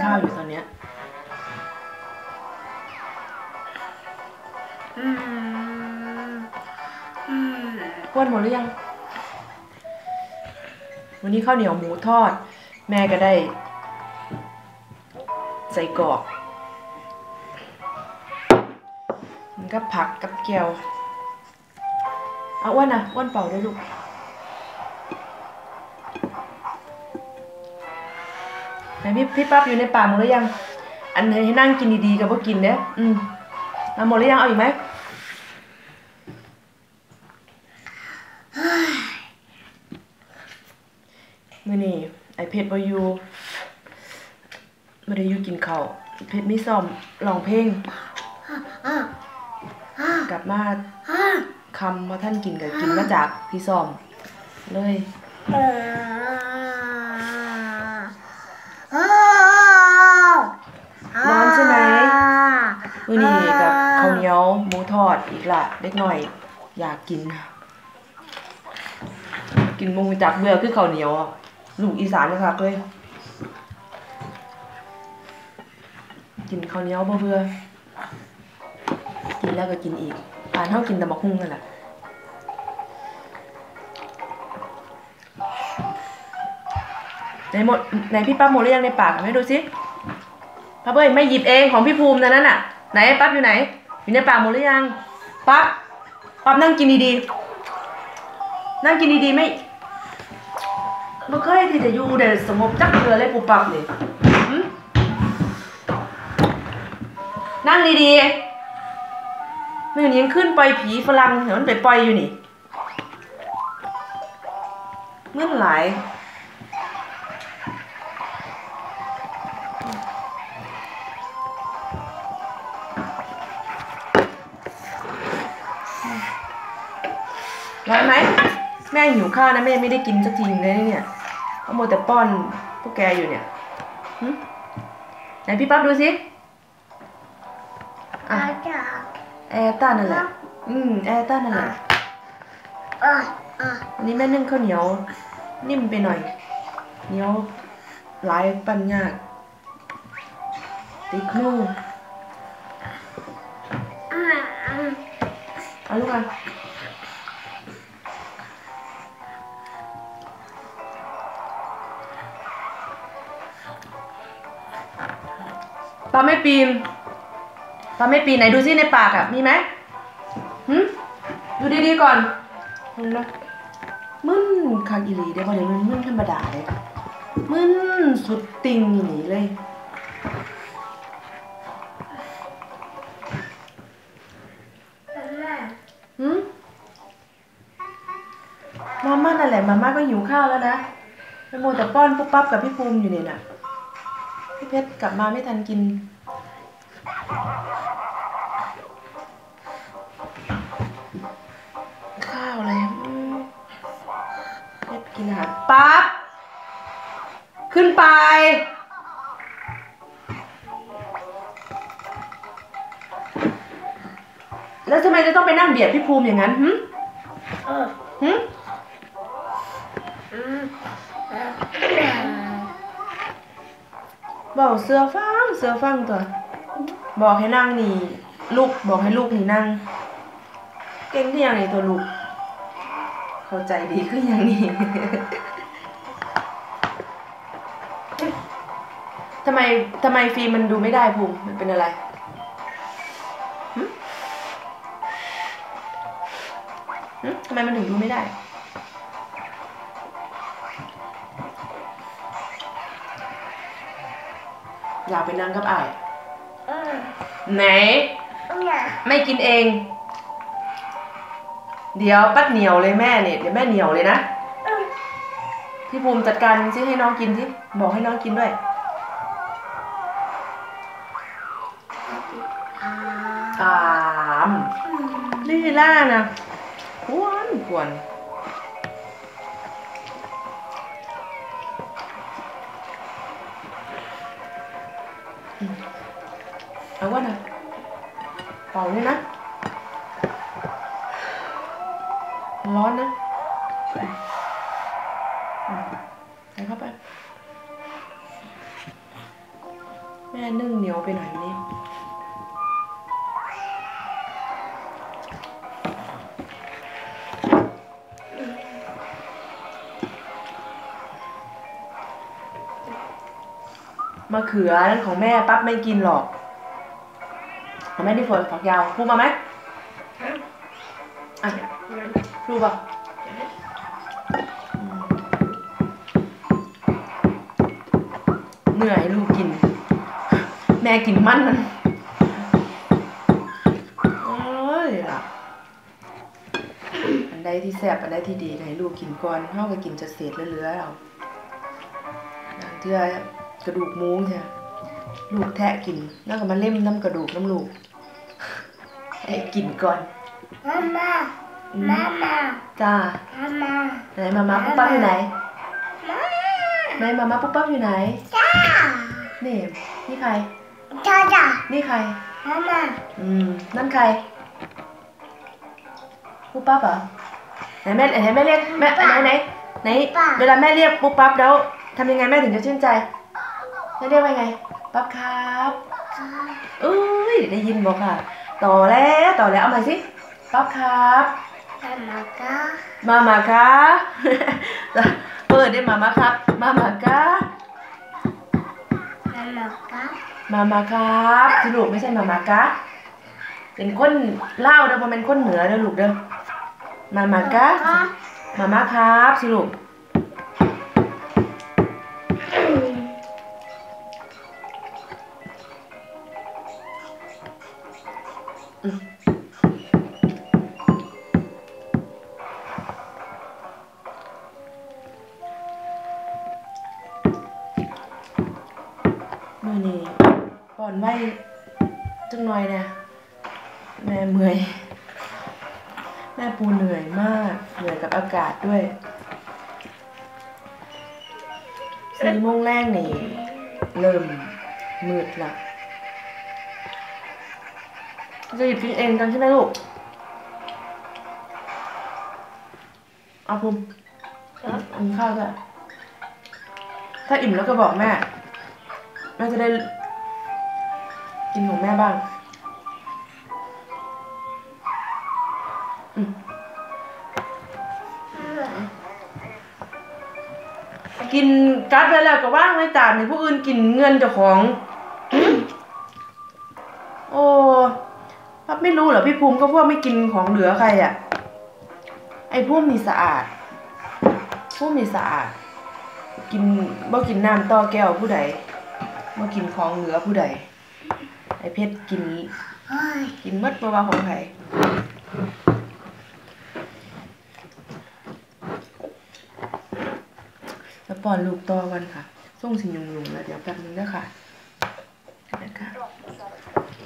ข้าวอยู่ตอนเนี้ยอืมอืมอ้วนหมดหรือยัง วันนี้ข้าวเหนียวหมูทอด แม่ก็ได้ ใส่กรอกมันก็ผักกับแก้วเอาอ้วนนะอ้วนเป่าด้วยลูก ไหนพี่พี่ปั๊บอยู่ในป่าหมดหรือยัง อันไหนให้นั่งกินดีๆกับพว่ากินเด้ออืมเอาหมดหรือยังเอาอีกไหมมื่อนี้ไอเพชรบอยูไม่ได้ยูกินข้าวเพชรมีซ้อมร้องเพลงกลับมาคำว่าท่านกินกับกินมาจากพี่ซ้อมเลย เอออะ ร้อนใช่ไหมมื่อนี้กับข้าวเหนียวหมูทอดอีกละเล็กหน่อย อยากกิน กินมุงจากเบื่อคือข้าวเหนียวอะลูกอีสานนะครับเลยกินข้าวเหนียวบ่เบื่อกินแล้วก็กินอีกอ่านเท่ากินแต่บักฮุ่งนั่นแหละไหนหมดไหนพี่ป้าหมดหรือยังในปากให้ดูสิ ป้าเบ้ยไม่หยิบเองของพี่ภูมินะนั่นน่ะ ไหนปั๊บอยู่ไหน อยู่ในปากหมดหรือยังปั๊บปั๊บนั่งกินดีๆนั่งกินดีๆไม่ไม่เคยที่จะอยู่เดี๋ยวสงบจักเรือเลยปุบปับเลยนั่งดีๆมื่อนี้ยังขึ้นไปผีฝรั่งเห็นมันไปปล่อยอยู่นี่เงื่อนหลายร้อนไหมแม่หิวข้าวนะแม่ไม่ได้กินสักทีเลยเนี่ยเอาโมวแต่ป้อนพวกแกอยู่เนี่ยหึไหนพี่ปั๊บดูสิอะอาจารย์แอร์ต้านั่นแหละอืมแอร์ต้านั่นแหละอะอะอันนี้แม่นึ่งข้าวเหนียว นิ่มไปหน่อยเหนียวหลายปันยากติดมืออะอะเอาลูกอะ ปลาไม่ปีนปลาไม่ปีนไหนดูซิในปากอะมีไหมหืมดูดีๆก่อนเห็นไหมมึนคางอีหลีได้ป่ะเดี๋ยวมันมึนธรรมดาเลยมึนสุดติงหนีเลยแม่หืมมาม่านั่นแหละมาม่าก็หิวข้าวแล้วนะไปโมวแต่ป้อนปุ๊บปั๊บกับพี่ภูมิอยู่เนี่ยน่ะ พี่เพชรกลับมาไม่ทันกิน ข้าวอะไรอืมเพชรกินอาหารปั๊บขึ้นไป แล้วทำไมจะต้องไปนั่งเบียดพี่ภูมิอย่างนั้นหึเบอกเสือฟังเสือฟังตัว บอกให้นั่งนี่ลูกบอกให้ลูกนี่นั่ง เก่งที่ย่างนี้ตัวลูก เข้าใจดีขึ้นอย่างนี้ทำไมทำไมฟิล์มมันดูไม่ได้ภูมิมันเป็นอะไรทำไมมันถึงดูไม่ได้ อยากไปนั่งกับไอ้ายอืมไหน เนี่ย ไม่กินเอง เดี๋ยวปัดเหนียวเลยแม่เนี่ยเดี๋ยวแม่เหนียวเลยนะ อืม พี่ภูมิจัดการสิให้น้องกินสิบอกให้น้องกินด้วยอ่าตามลี่ล่านะกวนกวน เอาวะนะเป่าเลยนะ ร้อนนะใส่เข้าไป แม่นึ่งเหนียวไปหน่อยนี่ มะเขือนั่นของแม่ปั๊บไม่กินหรอกแม่ที่ฝนฝักยาวพูดมาไหมอะพูดป่ะเหนื่อยลูกกิน แม่กินมันมันโอ้ยล่ะอันใดที่แซ่บอันใดที่ดีให้ลูกกินก่อนเท่ากับกินจะเศษเหลือๆเราอย่างเทื่อ กระดูกหมูใช่ลูกแทะกินแล้วก็มาเล่มน้ำกระดูกน้ำลูกให้กินก่อนมามาอืมมามาจ้ามามาไหนมามาปุ๊บปั๊บอยู่ไหนมาไหนมามาปุ๊บปั๊บอยู่ไหนจ้านี่นี่ใครจ้าจ้านี่ใครมามาอืมนั่นใครปุ๊บปั๊บเหรอไหนแม่ไหนแม่เรียกแม่ไหนไหนไหนเวลาแม่เรียกปุ๊บปั๊บแล้วทำยังไงแม่ถึงจะชื่นใจ แม่เรียกว่าไงปั๊บครับอุ้ยได้ยินบอกค่ะ ต่อแล้วต่อแล้วเอาใหม่สิปั๊บครับมามาก้ามามาคะเปิดได้มามาครับ มามาคะมามาก้ามามาครับสรุปไม่ใช่มามาคะเป็นคนเล่าวเด้อบ่แมันเป็นคนเหนือเด้อลูกเด้อมามากะมามาครับสิลูก มือนี่ก่อนไว้จังหน่อยเนี่ยแม่เมื่อย แม่ปูเหนื่อยมาก เหนื่อยกับอากาศด้วยสี่โมงแรกนี่เริ่มมืดละ จะหยิบกินเองกันใช่ไหมลูกเอาภูมิกินข้าวด้วยถ้าอิ่มแล้วก็บอกแม่ แม่จะได้กินของแม่บ้างกินกัดไปแล้วก็ว่างไว้ตามให้ผู้อื่นกินเงินเจ้าของ ไม่รู้เหรอพี่ภูมิก็พวกไม่กินของเหลือใครอะ ไอ้ภูมินี่สะอาดภูมินี่สะอาด กินบ่กินน้ำต่อแก้วผู้ใดบ่กินของเหลือผู้ใด ไอ้เพชรกินกินมดบ่ว่าของใครแล้วป้อนลูกต่อกันค่ะส่งสิยุงยุงๆแล้วเดี๋ยวแป๊บนึงนะคะนะคะ